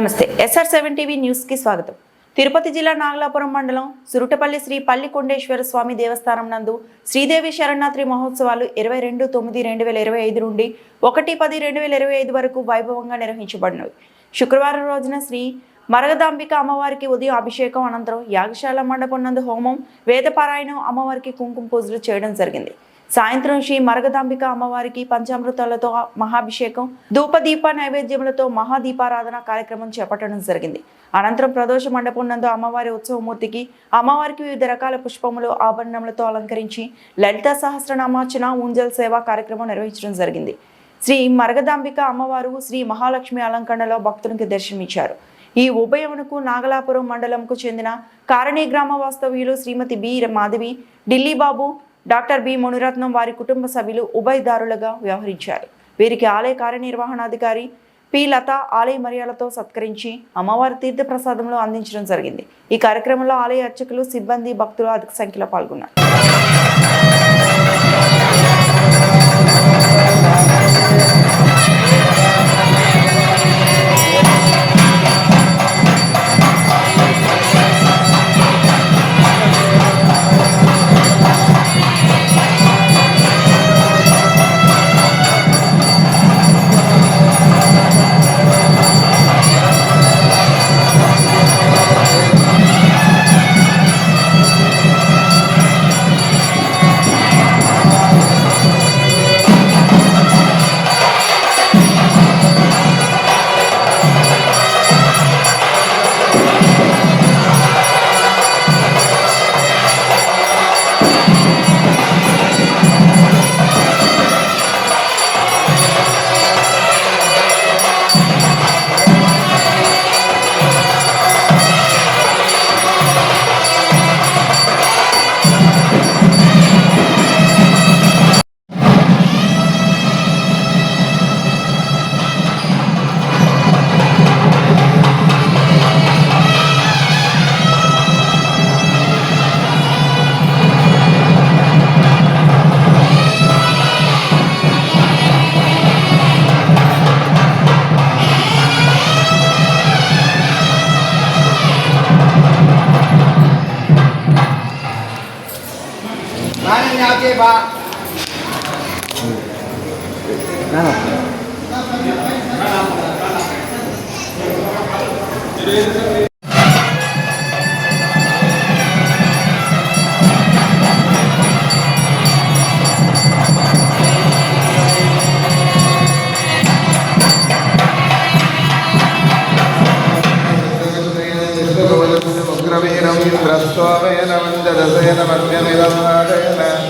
నమస్తే. SR seven TV న్యూస్కి స్వాగతం. తిరుపతి జిల్లా నాగలాపురం మండలం సురుటపల్లి శ్రీ పల్లి కొండేశ్వర స్వామి దేవస్థానం నందు శ్రీదేవి శరణాత్రి మహోత్సవాలు ఇరవై రెండు తొమ్మిది రెండు వేల ఇరవై ఐదు నుండి ఒకటి పది రెండు వేల ఇరవై ఐదు వరకు వైభవంగా నిర్వహించబడినవి. శుక్రవారం రోజున శ్రీ మరగదాంబిక అమ్మవారికి ఉదయం అభిషేకం అనంతరం యాగశాల మండపం నందు హోమం వేదపారాయణం అమ్మవారికి కుంకుమ పూజలు చేయడం జరిగింది. సాయంత్రం శ్రీ మరగదాంబిక అమ్మవారికి పంచామృతాలతో మహాభిషేకం ధూపదీప నైవేద్యములతో మహాదీపారాధన కార్యక్రమం చేపట్టడం జరిగింది. అనంతరం ప్రదోష మండపం నందు అమ్మవారి ఉత్సవమూర్తికి అమ్మవారికి వివిధ రకాల పుష్పములు ఆభరణములతో అలంకరించి లలిత సహస్రనామార్చన ఊంజల్ సేవా కార్యక్రమం నిర్వహించడం జరిగింది. శ్రీ మరగదాంబిక అమ్మవారు శ్రీ మహాలక్ష్మి అలంకరణలో భక్తునికి దర్శనమిచ్చారు. ఈ ఉభయమునకు నాగలాపురం మండలంకు చెందిన కారణి గ్రామ వాస్తవ్యులు Shrimati B. Madhavi Delhi Babu doctor B Muniratnam వారి కుటుంబ సభ్యులు ఉభయదారులుగా వ్యవహరించారు. వీరికి ఆలయ కార్యనిర్వహణాధికారి పి లత ఆలయ మర్యాదలతో సత్కరించి అమ్మవారి తీర్థప్రసాదంలో అందించడం జరిగింది. ఈ కార్యక్రమంలో ఆలయ అర్చకులు సిబ్బంది భక్తులు అధిక సంఖ్యలో పాల్గొన్నారు. आगे बा। ना ना ्रविरं द्रष्ट्वावेन वन्ददसेन मन्यनिरमादयन